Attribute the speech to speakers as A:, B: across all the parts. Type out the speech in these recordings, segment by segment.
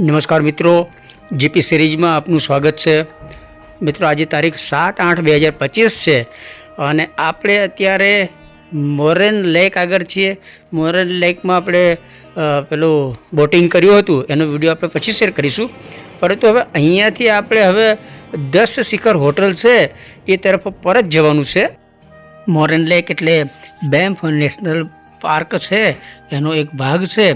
A: નમસ્કાર મિત્રો, જીપી સિરીઝમાં આપનું સ્વાગત છે. મિત્રો, આજે તારીખ સાત આઠ બે હજાર પચીસ છે અને આપણે અત્યારે મોરેન લેક આગળ છીએ. મોરેન લેકમાં આપણે પેલું બોટિંગ કર્યું હતું. એનો વીડિયો આપણે પછી શેર કરીશું. પરંતુ હવે અહીંયાથી આપણે હવે દસ શિખર હોટલ છે, એ તરફ પરત જવાનું છે. મોરેન લેક એટલે બેમ્ફ નેશનલ પાર્ક છે, એનો એક ભાગ છે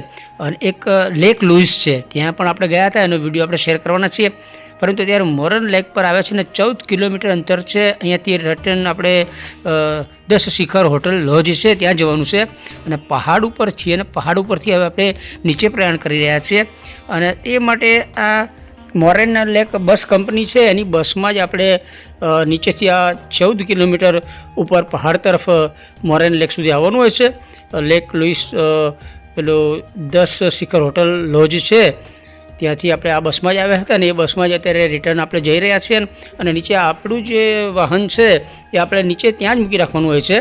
A: અને એક લેક લુઇસ છે. ત્યાં પણ આપણે ગયા હતા, એનો વીડિયો આપણે શેર કરવાના છીએ. પરંતુ ત્યારે મોરન લેક પર આવ્યા છે ને ચૌદ કિલોમીટર અંતર છે. અહીંયાથી રટન આપણે દસ શિખર હોટલ લોજ છે, ત્યાં જવાનું છે. અને પહાડ ઉપર છીએ અને પહાડ ઉપરથી હવે આપણે નીચે પ્રયાણ કરી રહ્યા છીએ. અને એ માટે આ મોરેન લેક બસ કંપની છે, એની બસમાં જ આપણે નીચેથી આ ચૌદ કિલોમીટર ઉપર પહાડ તરફ મોરેન લેક સુધી આવવાનું હોય છે. લેક લુઈસ પેલું દસ શિખર હોટલ લોજ છે. ત્યાંથી આપણે આ બસમાં જ આવ્યા હતા ને એ બસમાં જ અત્યારે રિટર્ન આપણે જઈ રહ્યા છીએ. અને નીચે આપણું જે વાહન છે એ આપણે નીચે ત્યાં જ મૂકી રાખવાનું હોય છે.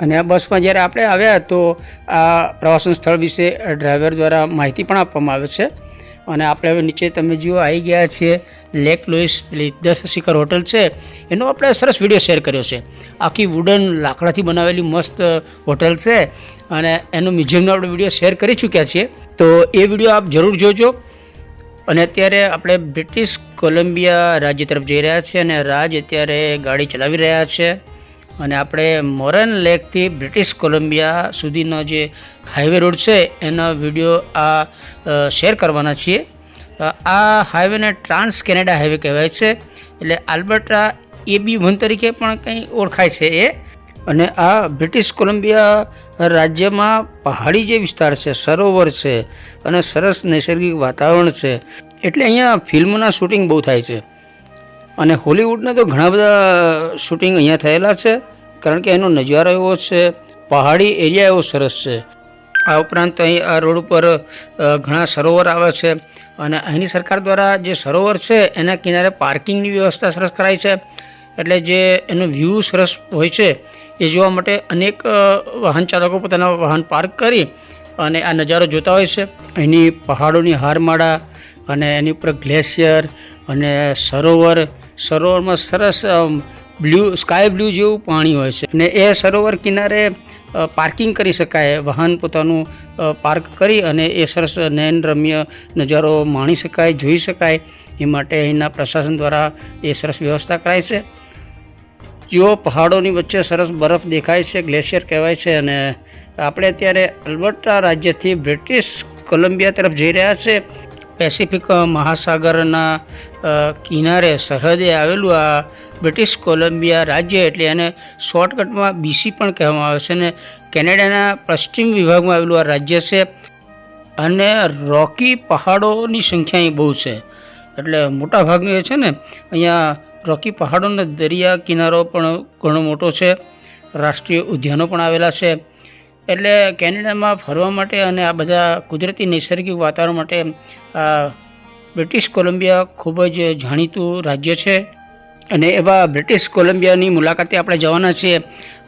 A: અને આ બસમાં જ્યારે આપણે આવ્યા તો આ પ્રવાસન સ્થળ વિશે ડ્રાઈવર દ્વારા માહિતી પણ આપવામાં આવે છે. અને આપણે હવે નીચે તમે જુઓ, આવી ગયા છીએ લેક લુઈસ પેલી શિખર હોટલ છે. એનો આપણે સરસ વીડિયો શેર કર્યો છે. આખી વુડન લાકડાથી બનાવેલી મસ્ત હોટલ છે અને એનો મ્યુઝિયમનો આપણે વીડિયો શેર કરી ચૂક્યા છીએ. તો એ વીડિયો આપ જરૂર જોજો. અને અત્યારે આપણે બ્રિટિશ કોલંબિયા રાજ્ય તરફ જઈ રહ્યા છીએ અને રાજ અત્યારે ગાડી ચલાવી રહ્યા છે. અને આપણે મોરન લેકથી બ્રિટિશ કોલંબિયા સુધીનો જે હાઈવે રોડ છે, એનો વીડિયો આ શેર કરવાના છીએ. આ હાઈવેને ટ્રાન્સ કેનેડા હાઈવે કહેવાય છે, એટલે આલ્બર્ટા એ બી વન તરીકે પણ કંઈ ઓળખાય છે એ. અને આ બ્રિટિશ કોલંબિયા રાજ્યમાં પહાડી જે વિસ્તાર છે, સરોવર છે, અને સરસ નૈસર્ગિક વાતાવરણ છે, એટલે અહીંયા ફિલ્મના શૂટિંગ બહુ થાય છે. અને હોલિવૂડના તો ઘણા બધા શૂટિંગ અહીંયા થયેલા છે, કારણ કે એનો નજારો એવો છે, પહાડી એરિયા એવો સરસ છે. આ ઉપરાંત અહીં આ રોડ ઉપર ઘણા સરોવર આવે છે અને અહીંની સરકાર દ્વારા જે સરોવર છે, એના કિનારે પાર્કિંગની વ્યવસ્થા સરસ કરાઈ છે. એટલે જે એનો વ્યૂ સરસ હોય છે, એ જોવા માટે અનેક વાહન ચાલકો પોતાના વાહન પાર્ક કરી અને આ નજારો જોતા હોય છે. અહીંની પહાડોની હારમાળા અને એની ઉપર ગ્લેશિયર અને સરોવર, સરોવરમાં સરસ બ્લુ, સ્કાય બ્લુ જેવું પાણી હોય છે. અને એ સરોવર કિનારે પાર્કિંગ કરી શકાય. વાહન પોતાનું પાર્ક કરી અને એ સરસ નયન રમ્ય નજારો માણી શકાય, જોઈ શકાય. એ માટે અહીંના પ્રશાસન દ્વારા એ સરસ વ્યવસ્થા કરાય છે. જો પહાડોની વચ્ચે સરસ બરફ દેખાય છે, ગ્લેશિયર કહેવાય છે અને આપણે અત્યારે અલ્બર્ટા રાજ્યથી બ્રિટિશ કોલંબિયા તરફ જઈ રહ્યા છે. પેસિફિક મહાસાગરના કિનારે સરહદે આવેલું આ બ્રિટિશ કોલંબિયા રાજ્ય એટલે એને શોર્ટકટમાં બીસી પણ કહેવામાં આવે છે અને કેનેડાના પશ્ચિમ વિભાગમાં આવેલું આ રાજ્ય છે. અને રોકી પહાડોની સંખ્યા અહીં બહુ છે. એટલે મોટાભાગની છે ને, અહીંયા રોકી પહાડોનો દરિયા કિનારો પણ ઘણો મોટો છે. રાષ્ટ્રીય ઉદ્યાનો પણ આવેલા છે. એટલે કેનેડામાં ફરવા માટે અને આ બધા કુદરતી નૈસર્ગિક વાતાવરણ માટે આ બ્રિટિશ કોલંબિયા ખૂબ જ જાણીતું રાજ્ય છે. અને એવા બ્રિટિશ કોલંબિયાની મુલાકાતે આપણે જવાના છીએ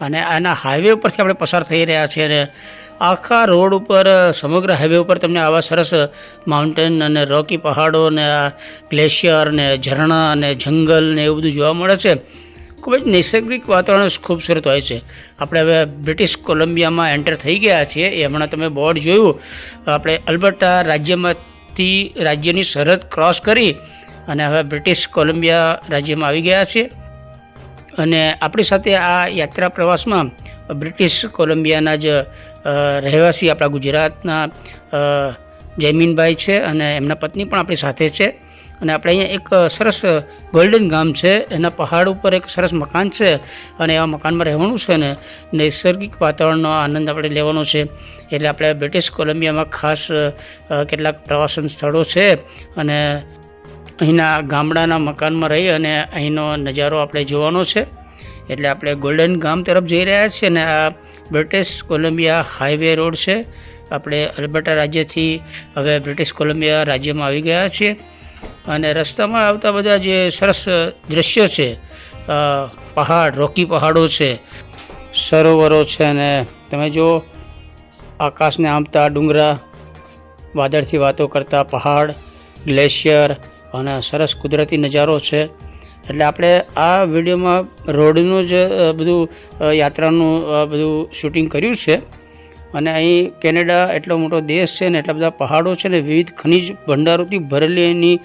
A: અને આના હાઈવે ઉપરથી આપણે પસાર થઈ રહ્યા છીએ અને આખા રોડ ઉપર, સમગ્ર હાઈવે ઉપર તમને આવા સરસ માઉન્ટેન અને રોકી પહાડો ને આ ગ્લેશિયર ને ઝરણા અને જંગલ ને એવું બધું જોવા મળે છે. ખૂબ જ નૈસર્ગિક વાતાવરણ ખૂબસૂરત હોય છે. આપણે હવે બ્રિટિશ કોલંબિયામાં એન્ટર થઈ ગયા છીએ. એ હમણાં તમે બોર્ડ જોયું. આપણે અલ્બર્ટા રાજ્યમાંથી રાજ્યની સરહદ ક્રોસ કરી અને હવે બ્રિટિશ કોલંબિયા રાજ્યમાં આવી ગયા છે. અને આપણી સાથે આ યાત્રા પ્રવાસમાં બ્રિટિશ કોલંબિયાના જ રહેવાસી આપણા ગુજરાતના જયમીનભાઈ છે અને એમના પત્ની પણ આપણી સાથે છે. અને આપણે અહીંયા એક સરસ ગોલ્ડન ગામ છે. એના પહાડ ઉપર એક સરસ મકાન છે અને એવા મકાનમાં રહેવાનું છે ને નૈસર્ગિક વાતાવરણનો આનંદ આપણે લેવાનો છે. એટલે આપણે બ્રિટિશ કોલંબિયામાં ખાસ કેટલાક પ્રવાસન સ્થળો છે અને અહીંના ગામડાના મકાનમાં રહી અને અહીંનો નજારો આપણે જોવાનો છે. એટલે આપણે ગોલ્ડન ગામ તરફ જઈ રહ્યા છીએ અને આ બ્રિટિશ કોલંબિયા હાઈવે રોડ છે. આપણે અલબર્ટા રાજ્યથી હવે બ્રિટિશ કોલંબિયા રાજ્યમાં આવી ગયા છીએ. અને રસ્તામાં આવતા બધા જે સરસ દૃશ્યો છે પહાડ, રોકી પહાડો છે, સરોવરો છે અને તમે જો આકાશને આંબતા ડુંગરા વાદળથી વાતો કરતા પહાડ, ગ્લેશિયર અને સરસ કુદરતી નજારો છે. એટલે આપણે આ વિડીયોમાં રોડનું જ બધું યાત્રાનું બધું શૂટિંગ કર્યું છે. અને અહીં કેનેડા એટલો મોટો દેશ છે ને, એટલા બધા પહાડો છે ને, વિવિધ ખનિજ ભંડારોથી ભરેલી એની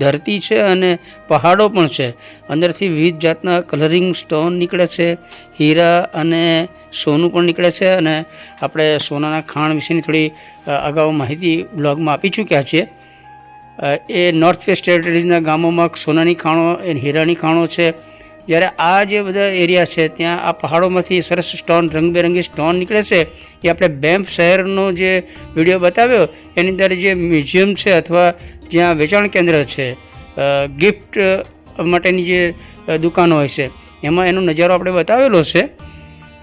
A: ધરતી છે અને પહાડો પણ છે. અંદરથી વિવિધ જાતના કલરિંગ સ્ટોન નીકળે છે, હીરા અને સોનું પણ નીકળે છે અને આપણે સોનાના ખાણ વિશેની થોડી અગાઉ માહિતી બ્લોગમાં આપી ચૂક્યા છીએ. એ નોર્થ વેસ્ટ ટેરિટરીઝના ગામોમાં સોનાની ખાણો હીરાની ખાણો છે જ્યારે આ જે બધા એરિયા છે, ત્યાં આ પહાડોમાંથી સરસ સ્ટોન, રંગબેરંગી સ્ટોન નીકળે છે, એ આપણે બેમ્પ શહેરનો જે વીડિયો બતાવ્યો, એની અંદર જે મ્યુઝિયમ છે અથવા જ્યાં વેચાણ કેન્દ્ર છે ગિફ્ટ માટેની જે દુકાનો હોય છે, એમાં એનો નજારો આપણે બતાવેલો છે.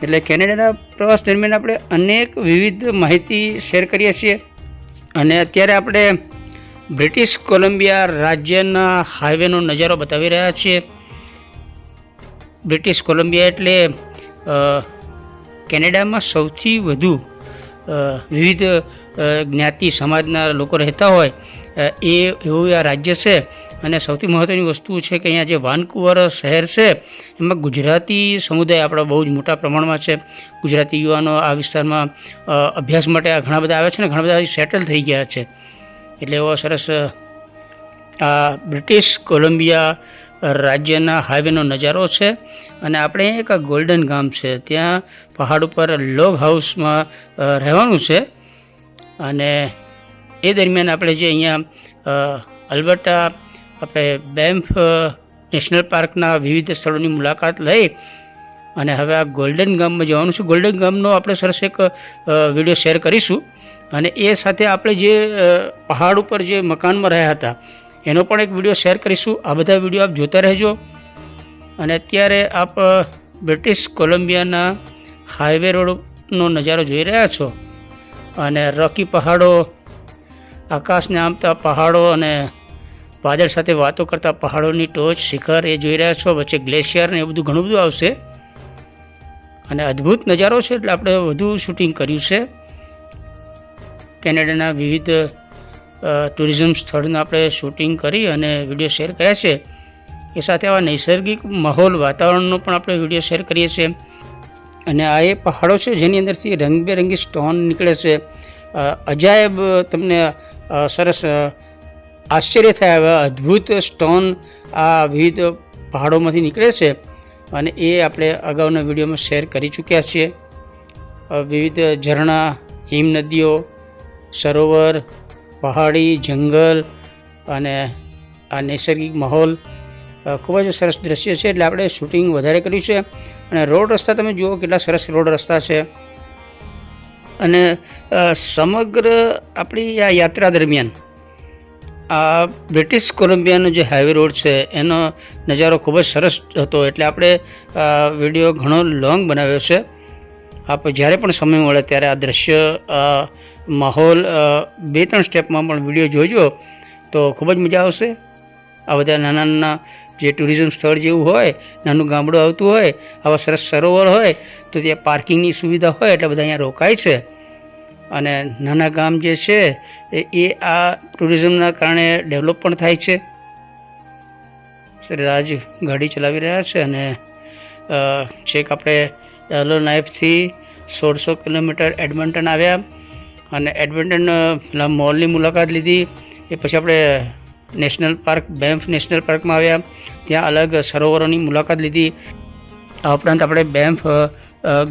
A: એટલે કેનેડાના પ્રવાસ દરમિયાન આપણે અનેક વિવિધ માહિતી શેર કરીએ છીએ. અને અત્યારે આપણે બ્રિટિશ કોલંબિયા રાજ્યના હાઈવેનો નજારો બતાવી રહ્યા છીએ. બ્રિટિશ કોલંબિયા એટલે કેનેડામાં સૌથી વધુ વિવિધ જ્ઞાતિ સમાજના લોકો રહેતા હોય એ, એવું આ રાજ્ય છે. અને સૌથી મહત્ત્વની વસ્તુ છે કે અહીંયા જે વાનકુવર શહેર છે, એમાં ગુજરાતી સમુદાય આપણા બહુ જ મોટા પ્રમાણમાં છે. ગુજરાતી યુવાનો આ વિસ્તારમાં અભ્યાસ માટે ઘણા બધા આવે છે ને ઘણા બધા સેટલ થઈ ગયા છે. એટલે એવો સરસ આ બ્રિટિશ કોલંબિયા રાજ્યના હાઈવેનો નજારો છે અને આપણે એક ગોલ્ડન ગામ છે. ત્યાં પહાડ ઉપર લોગ હાઉસમાં રહેવાનું છે. અને એ દરમિયાન આપણે જે અહીંયા અલબત્તા આપણે બેમ્ફ નેશનલ પાર્કના વિવિધ સ્થળોની મુલાકાત લઈ અને હવે આ ગોલ્ડન ગામમાં જવાનું છે. ગોલ્ડન ગામનો આપણે સરસ એક વીડિયો શેર કરીશું. અને એ સાથે આપણે જે પહાડ ઉપર જે મકાનમાં રહ્યા હતા એનો પણ એક વીડિયો શેર કરીશું. આ બધા વીડિયો આપ જોતા રહેજો. અને અત્યારે આપ બ્રિટિશ કોલંબિયાના હાઈવે રોડનો નજારો જોઈ રહ્યા છો. અને રોકી પહાડો, આકાશને આમતા પહાડો અને વાદળ સાથે વાતો કરતા પહાડોની ટોચ, શિખર એ જોઈ રહ્યા છો. વચ્ચે ગ્લેશિયર ને એ બધું ઘણું બધું આવશે. અને અદ્ભુત નજારો છે એટલે આપણે વધુ શૂટિંગ કર્યું છે. કેનેડાના વિવિધ ટુરિઝમ સ્થળનું આપણે શૂટિંગ કરી અને વીડિયો શેર કર્યા છે. એ સાથે આવા નૈસર્ગિક માહોલ વાતાવરણનો પણ આપણે વીડિયો શેર કરીએ છીએ. અને આ એ પહાડો છે જેની અંદરથી રંગબેરંગી સ્ટોન નીકળે છે. અજાયબ તમને સરસ આશ્ચર્ય થાય એવા અદ્ભુત સ્ટોન આ વિવિધ પહાડોમાંથી નીકળે છે. અને એ આપણે અગાઉના વિડીયોમાં શેર કરી ચૂક્યા છીએ. વિવિધ ઝરણા હિમ નદીઓ સરોવર પહાડી, જંગલ અને આ નૈસર્ગિક માહોલ ખૂબ જ સરસ દ્રશ્ય છે. એટલે આપણે શૂટિંગ વધારે કર્યું છે અને રોડ રસ્તા તમે જુઓ કેટલા સરસ રોડ રસ્તા છે. અને સમગ્ર આપણી આ યાત્રા દરમિયાન, આ બ્રિટિશ કોલંબિયાનો જે હાઈવે રોડ છે એનો નજારો ખૂબ જ સરસ હતો. એટલે આપણે વીડિયો ઘણો લોંગ બનાવ્યો છે. આપ જ્યારે પણ સમય મળે ત્યારે આ દૃશ્ય માહોલ બે ત્રણ સ્ટેપમાં પણ વીડિયો જોજો તો ખૂબ જ મજા આવશે. આ બધા નાના નાના જે ટુરિઝમ સ્થળ જેવું હોય, નાનું ગામડું આવતું હોય, આવા સરસ સરોવર હોય, તો ત્યાં પાર્કિંગની સુવિધા હોય એટલે બધા અહીંયા રોકાય છે. અને નાના ગામ જે છે, એ- આ ટુરિઝમના કારણે ડેવલપ પણ થાય છે. રાજ ગાડી ચલાવી રહ્યા છે અને છેક આપણે યલો નાઇફથી સોળસો કિલોમીટર એડમન્ટન આવ્યા. અને એડમિન્ટન મોલની મુલાકાત લીધી. એ પછી આપણે નેશનલ પાર્ક, બેમ્ફ નેશનલ પાર્કમાં આવ્યા. ત્યાં અલગ સરોવરોની મુલાકાત લીધી. આ ઉપરાંત આપણે બેમ્ફ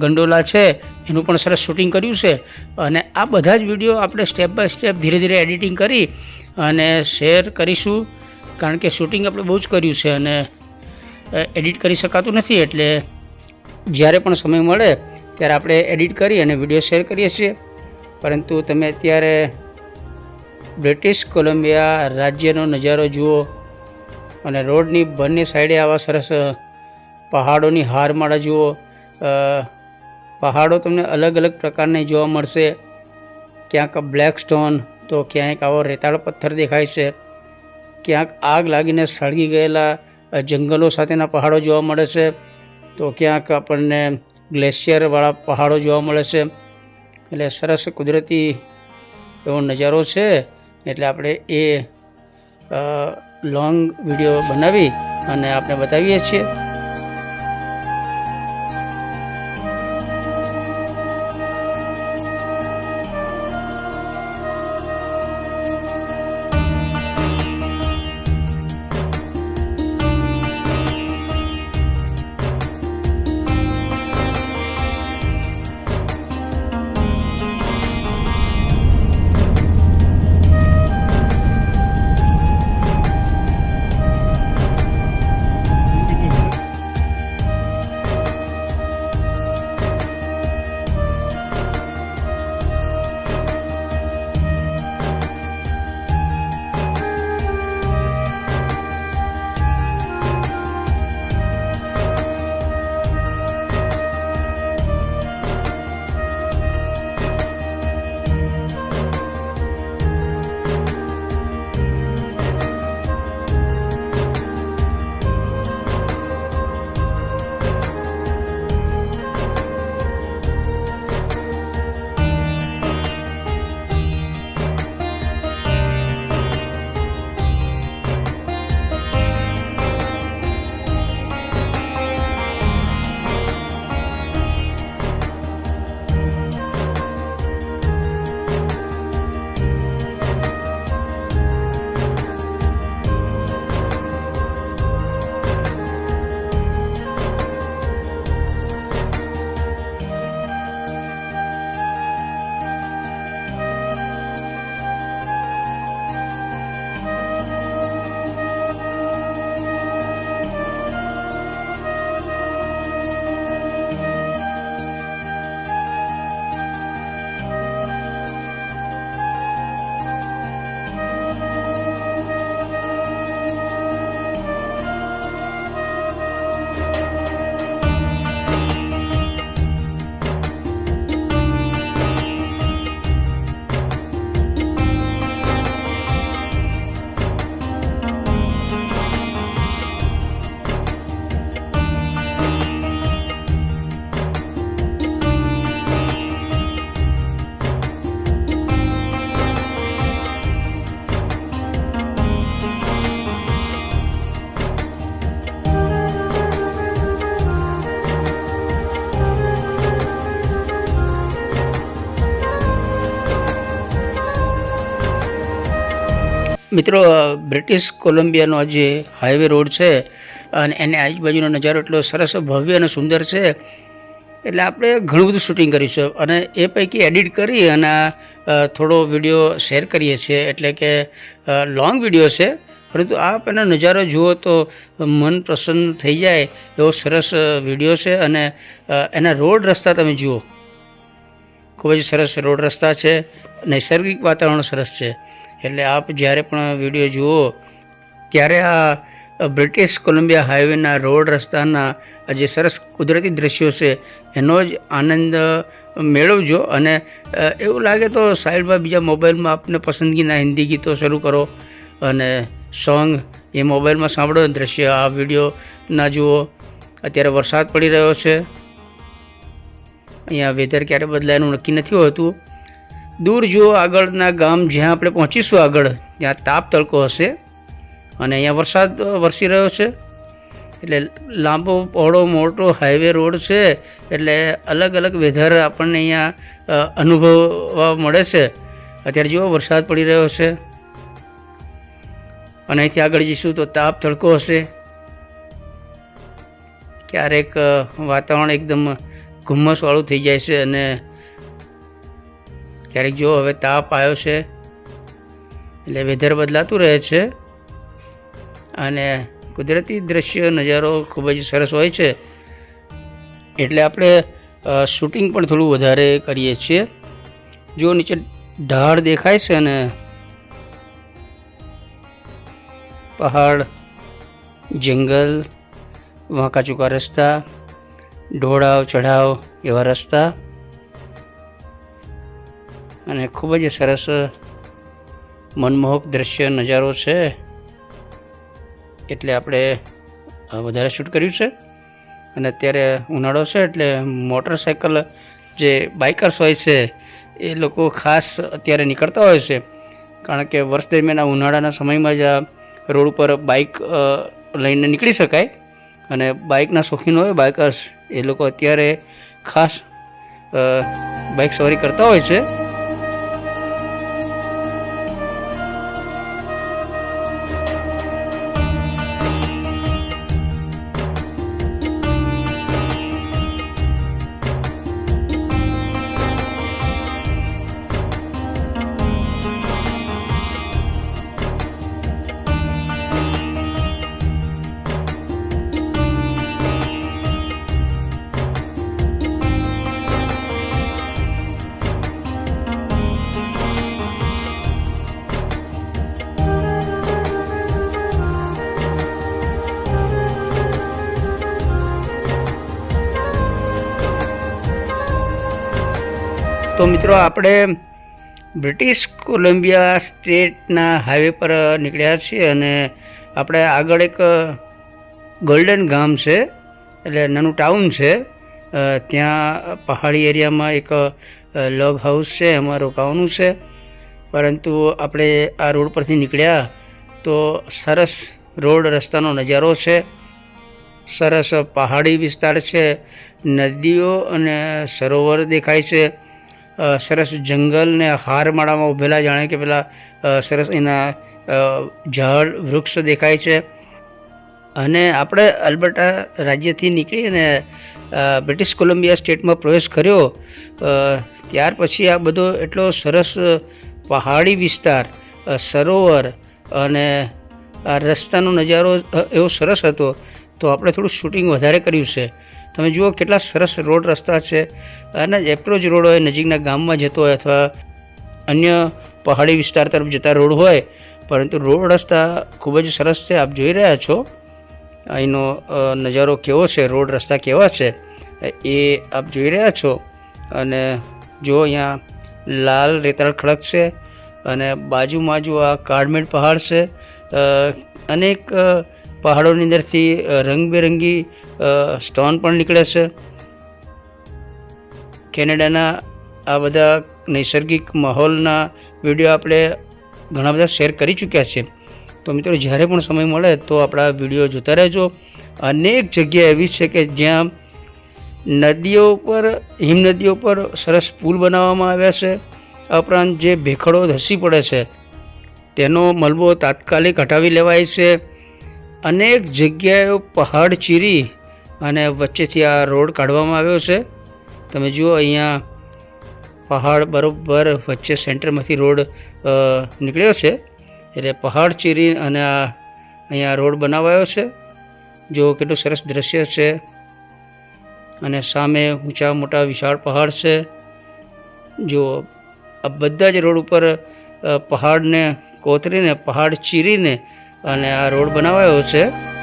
A: ગંડોલા છે, એનું પણ સરસ શૂટિંગ કર્યું છે. અને આ બધા જ વીડિયો આપણે સ્ટેપ બાય સ્ટેપ ધીરે ધીરે એડિટિંગ કરી અને શેર કરીશું. કારણ કે શૂટિંગ આપણે બહુ જ કર્યું છે અને એડિટ કરી શકાતું નથી. એટલે જ્યારે પણ સમય મળે, ત્યારે આપણે એડિટ કરી અને વીડિયો શેર કરીએ છીએ. પરંતુ તમે અત્યારે બ્રિટિશ કોલંબિયા રાજ્યનો નજારો જુઓ અને રોડની બંને સાઈડે આવા સરસ પહાડોની હારમાળા જુઓ. પહાડો તમને અલગ અલગ પ્રકારની જોવા મળશે. ક્યાંક બ્લેક સ્ટોન, તો ક્યાંક આવો રેતાળ પથ્થર દેખાય છે. ક્યાંક આગ લાગીને સળગી ગયેલા જંગલો સાથેના પહાડો જોવા મળે છે. તો ક્યાંક આપણને ગ્લેશિયરવાળા પહાડો જોવા મળે છે. એટલે સરસ કુદરતી એવો નજારો છે. એટલે આપણે એ લોંગ વીડિયો બનાવી અને આપણે બતાવીએ છીએ. મિત્રો બ્રિટિશ કોલંબિયાનો જે હાઈવે રોડ છે, અને એની આજુબાજુનો નજારો એટલો સરસ, ભવ્ય અને સુંદર છે, એટલે આપણે ઘણું બધું શૂટિંગ કર્યું છે અને એ પૈકી એડિટ કરી અને થોડો વીડિયો શેર કરીએ છીએ. એટલે કે લોંગ વીડિયો છે, પરંતુ આપ એનો નજારો જુઓ તો મન પ્રસન્ન થઈ જાય એવો સરસ વીડિયો છે. અને એના રોડ રસ્તા તમે જુઓ. ખૂબ જ સરસ રોડ રસ્તા છે. નૈસર્ગિક વાતાવરણ સરસ છે. એટલે આપ જ્યારે પણ વીડિયો જુઓ, ત્યારે આ બ્રિટિશ કોલંબિયા હાઈવેના રોડ રસ્તાના જે સરસ કુદરતી દ્રશ્યો છે, એનો જ આનંદ મેળવજો. અને એવું લાગે તો સાઈડમાં બીજા મોબાઈલમાં આપને પસંદગીના હિન્દી ગીતો શરૂ કરો અને સોંગ એ મોબાઈલમાં સાંભળો. દ્રશ્ય આ વીડિયો ના જુઓ. અત્યારે વરસાદ પડી રહ્યો છે. અહીંયા વેધર ક્યારે બદલાય એનું નક્કી નથી હોતું. દૂર જુઓ આગળના ગામ, જ્યાં આપણે પહોંચીશું આગળ, ત્યાં તાપ તડકો હશે અને અહીંયા વરસાદ વરસી રહ્યો છે. એટલે લાંબો પહોળો મોટો હાઈવે રોડ છે. એટલે અલગ અલગ વેધર આપણને અહીંયા અનુભવવા મળે છે. અત્યારે જુઓ, વરસાદ પડી રહ્યો છે. અને અહીંથી આગળ જઈશું તો તાપ તડકો હશે. ક્યારેક વાતાવરણ એકદમ ઘુમ્મસવાળું થઈ જાય છે અને ક્યારેક જો હવે તાપ આવ્યો છે, એટલે વેધર બદલાતું રહે છે. અને કુદરતી દ્રશ્ય, નજારો ખૂબ જ સરસ હોય છે. એટલે આપણે શૂટિંગ પણ થોડું વધારે કરીએ છીએ. જો નીચે ઢાળ દેખાય છે ને પહાડ, જંગલ વાંકા ચૂકા રસ્તા, ઢોળાવ, ચઢાવ એવા રસ્તા અને ખૂબ જ સરસ મનમોહક દ્રશ્ય, નજારો છે. એટલે આપણે વધારે શૂટ કર્યું છે. અને અત્યારે ઉનાળો છે એટલે મોટરસાઇકલ જે બાઇકર્સ હોય છે, એ લોકો ખાસ અત્યારે નીકળતા હોય છે. કારણ કે વર્ષ દરમિયાન ઉનાળાના સમયમાં જ આ રોડ ઉપર બાઇક લઈને નીકળી શકાય. અને બાઇકના શોખીન હોય બાઇકર્સ, એ લોકો અત્યારે ખાસ બાઇક સવારી કરતા હોય છે. મિત્રો, આપણે બ્રિટિશ કોલંબિયા સ્ટેટના હાઈવે પર નીકળ્યા છીએ અને આપણે આગળ એક ગોલ્ડન ગામ છે, એટલે નાનું ટાઉન છે. ત્યાં પહાડી એરિયામાં એક લોગ હાઉસ છે એમાં રોકાવાનું છે. પરંતુ આપણે આ રોડ પરથી નીકળ્યા તો સરસ રોડ રસ્તાનો નજારો છે. સરસ પહાડી વિસ્તાર છે, નદીઓ અને સરોવર દેખાય છે. સરસ જંગલ ને હારમાળામાં ઉભેલા જાણે કે પેલા સરસ એના ઝાડ, વૃક્ષ દેખાય છે. અને આપણે અલ્બર્ટા રાજ્યથી નીકળી અને બ્રિટિશ કોલંબિયા સ્ટેટમાં પ્રવેશ કર્યો ત્યાર પછી આ બધો એટલો સરસ પહાડી વિસ્તાર સરોવર અને આ રસ્તાનો નજારો એવો સરસ હતો. તો આપણે થોડું શૂટિંગ વધારે કર્યું છે. તમે જુઓ કેટલા સરસ રોડ રસ્તા છે. અને એપ્રોચ રોડ હોય, નજીકના ગામમાં જતો હોય અથવા અન્ય પહાડી વિસ્તાર તરફ જતા રોડ હોય, પરંતુ રોડ રસ્તા ખૂબ જ સરસ છે. આપ જોઈ રહ્યા છો. અહીંનો નજારો કેવો છે, રોડ રસ્તા કેવા છે, એ આપ જોઈ રહ્યા છો. અને જો અહીંયા લાલ રેતાળ ખડક છે અને બાજુમાં જો આ કાળમેડ પહાડ છે અનેક પહાડોની અંદરથી રંગબેરંગી સ્ટોન પણ નીકળે છે. કેનેડાના આ બધા નૈસર્ગિક માહોલના વીડિયો આપણે ઘણા બધા શેર કરી ચૂક્યા છે. તો મિત્રો, જ્યારે પણ સમય મળે તો આપણા વીડિયો જોતા રહેજો. અનેક જગ્યા એવી છે કે જ્યાં નદીઓ પર, હિમનદીઓ પર સરસ પુલ બનાવવામાં આવ્યા છે. ઉપરાંત જે ભેખડો ધસી પડે છે, તેનો મલબો તાત્કાલિક હટાવી લેવાય છે. અનેક જગ્યાએ પહાડ ચીરી અને વચ્ચેથી આ રોડ કાઢવામાં આવ્યો છે. તમે જુઓ, અહીંયા પહાડ બરોબર વચ્ચે સેન્ટરમાંથી રોડ નીકળ્યો છે. એટલે પહાડ ચીરી અને આ અહીંયા રોડ બનાવાયો છે. જો કેટલું સરસ દ્રશ્ય છે. અને સામે ઊંચા મોટા વિશાળ પહાડ છે. જો આ બધા જ રોડ ઉપર પહાડને કોતરીને, પહાડ ચીરીને અને આ રોડ બનાવાયો છે.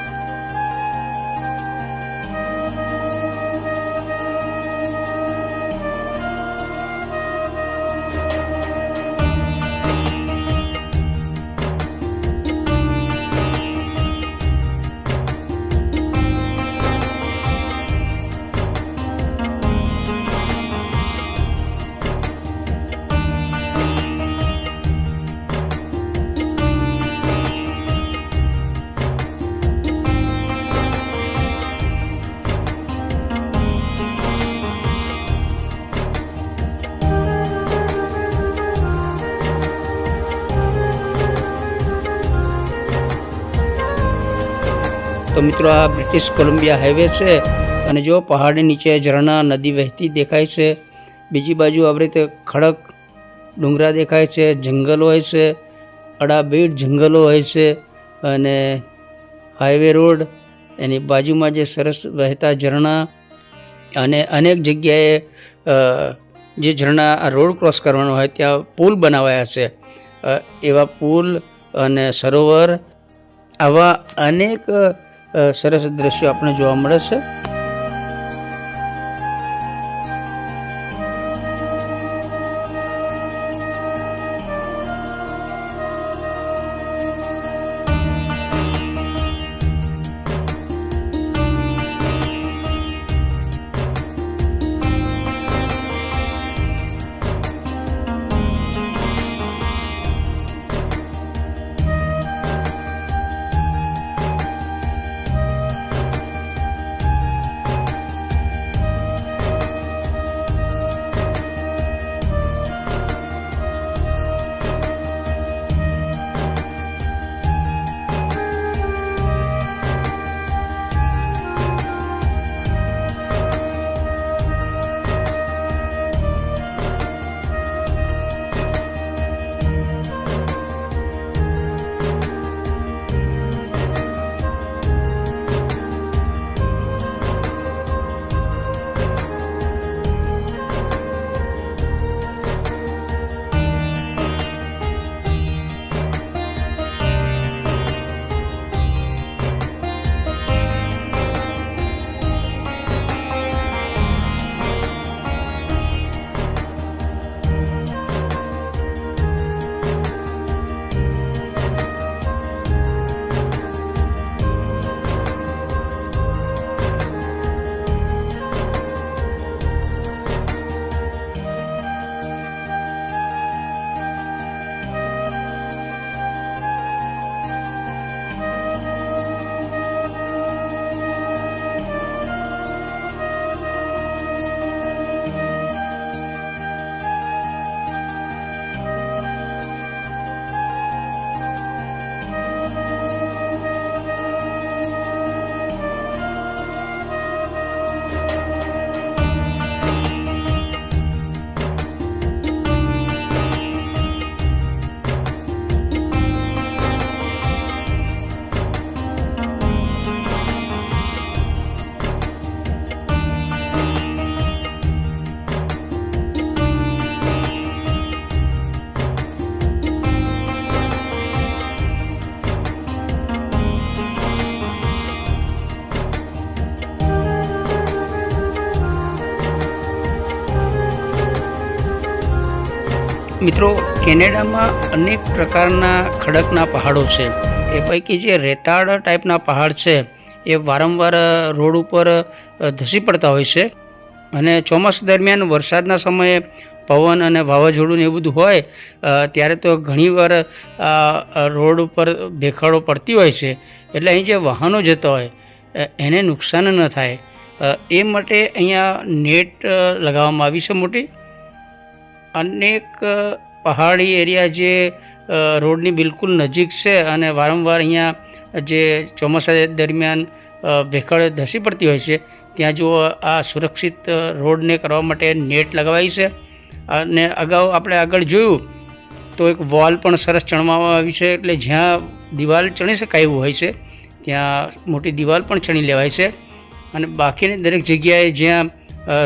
A: મિત્રો, આ બ્રિટિશ કોલંબિયા હાઈવે છે અને જો પહાડની નીચે ઝરણા નદી વહેતી દેખાય છે. બીજી બાજુ આવી રીતે ખડક ડુંગરા દેખાય છે, જંગલો હોય છે, અડાબીડ જંગલો હોય છે અને હાઈવે રોડ. એની બાજુમાં જે સરસ વહેતા ઝરણા અને અનેક જગ્યાએ જે ઝરણા રોડ ક્રોસ કરવાનો હોય ત્યાં પુલ બનાવાયા છે. એવા પુલ અને સરોવર આવા અનેક સરસ દ્રશ્યો આપણને જોવા મળે છે. કેનેડામાં અનેક પ્રકારના ખડકના પહાડો છે. એ પૈકી જે રેતાળ ટાઈપના પહાડ છે, એ વારંવાર રોડ ઉપર ધસી પડતા હોય છે. અને ચોમાસા દરમિયાન વરસાદના સમયે પવન અને વાવાઝોડું ને એવું બધું હોય ત્યારે તો ઘણીવાર રોડ ઉપર ભેખાડો પડતી હોય છે. એટલે અહીં જે વાહનો જતા હોય એને નુકસાન ન થાય. એ માટે અહીંયા નેટ લગાવવામાં આવી છે મોટી. અનેક પહાડી એરિયા જે રોડની બિલકુલ નજીક છે અને વારંવાર અહીંયા જે ચોમાસા દરમિયાન ભેખડ ધસી પડતી હોય છે, ત્યાં જો આ સુરક્ષિત રોડને કરવા માટે નેટ લગાવાઈ છે. અને અગાઉ આપણે આગળ જોયું, તો એક વોલ પણ સરસ ચણવામાં આવી છે, એટલે જ્યાં દિવાલ ચણી શકાય એવું હોય છે, ત્યાં મોટી દિવાલ પણ ચણી લેવાય છે. અને બાકીની દરેક જગ્યાએ જ્યાં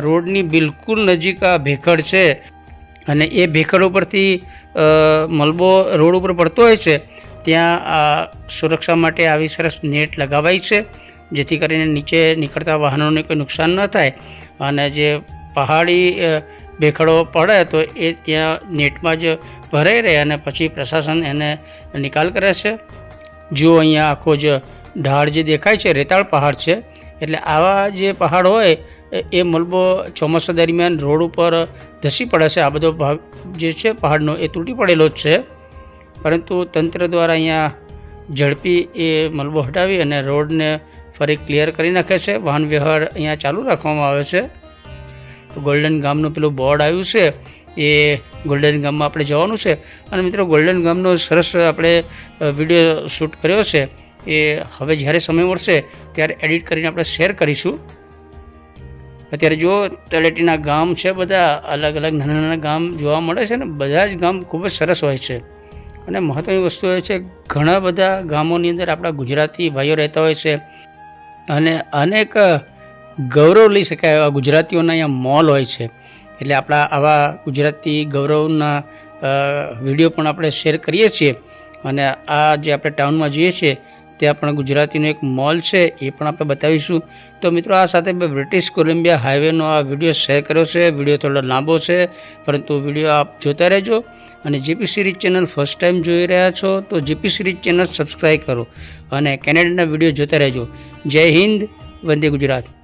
A: રોડની બિલકુલ નજીક આ ભેખડ છે અને એ ભેખડ ઉપરથી મલબો રોડ ઉપર પડતો હોય છે, ત્યાં આ સુરક્ષા માટે આવી સરસ નેટ લગાવાઈ છે, જેથી કરીને નીચે નીકળતા વાહનોને કોઈ નુકસાન ન થાય. અને જે પહાડી ભેખડો પડે તો એ ત્યાં નેટમાં જ ભરાઈ રહે અને પછી પ્રશાસન એને નિકાલ કરે છે. જુઓ અહીંયા આખો જ ઢાળ જે દેખાય છે, રેતાળ પહાડ છે, એટલે આવા જે પહાડ હોય એ- મલબો ચોમાસા દરમિયાન રોડ ઉપર ધસી પડે છે. આ બધો ભાગ જે છે પહાડનો, એ તૂટી પડેલો જ છે. પરંતુ તંત્ર દ્વારા અહીંયા ઝડપી એ મલબો હટાવી અને રોડને ફરી ક્લિયર કરી નાખે છે. વાહન વ્યવહાર અહીંયા ચાલુ રાખવામાં આવે છે. ગોલ્ડન ગામનું પેલું બોર્ડ આવ્યું છે. એ ગોલ્ડન ગામમાં આપણે જવાનું છે. અને મિત્રો, ગોલ્ડન ગામનો સરસ આપણે વીડિયો શૂટ કર્યો છે. એ હવે જ્યારે સમય મળશે, ત્યારે એડિટ કરીને આપણે શેર કરીશું. અત્યારે જો તળેટીના ગામ છે બધા અલગ અલગ નાના નાના ગામ જોવા મળે છે ને બધા જ ગામ ખૂબ જ સરસ હોય છે. અને મહત્ત્વની વસ્તુ એ છે, ઘણા બધા ગામોની અંદર આપણા ગુજરાતી ભાઈઓ રહેતા હોય છે. અને અનેક, ગૌરવ લઈ શકાય એવા ગુજરાતીઓના અહીંયા મોલ હોય છે. એટલે આપણા આવા ગુજરાતી ગૌરવના વીડિયો પણ આપણે શેર કરીએ છીએ. અને આ જે આપણે ટાઉનમાં જઈએ છીએ ત્યાં પણ ગુજરાતીનો એક મોલ છે, એ પણ આપણે બતાવીશું. તો મિત્રો, આ સાથે મેં બ્રિટિશ કોલંબિયા હાઈવેનો આ વીડિયો શેર કર્યો છે. વીડિયો થોડો લાંબો છે, પરંતુ વીડિયો આપ જોતા રહેજો. અને GP series channel first time જોઈ રહ્યા છો, તો જીપી સિરીઝ ચેનલ સબસ્ક્રાઈબ કરો. અને કેનેડાના વીડિયો જોતા રહેજો. જય હિન્દ, વંદે ગુજરાત.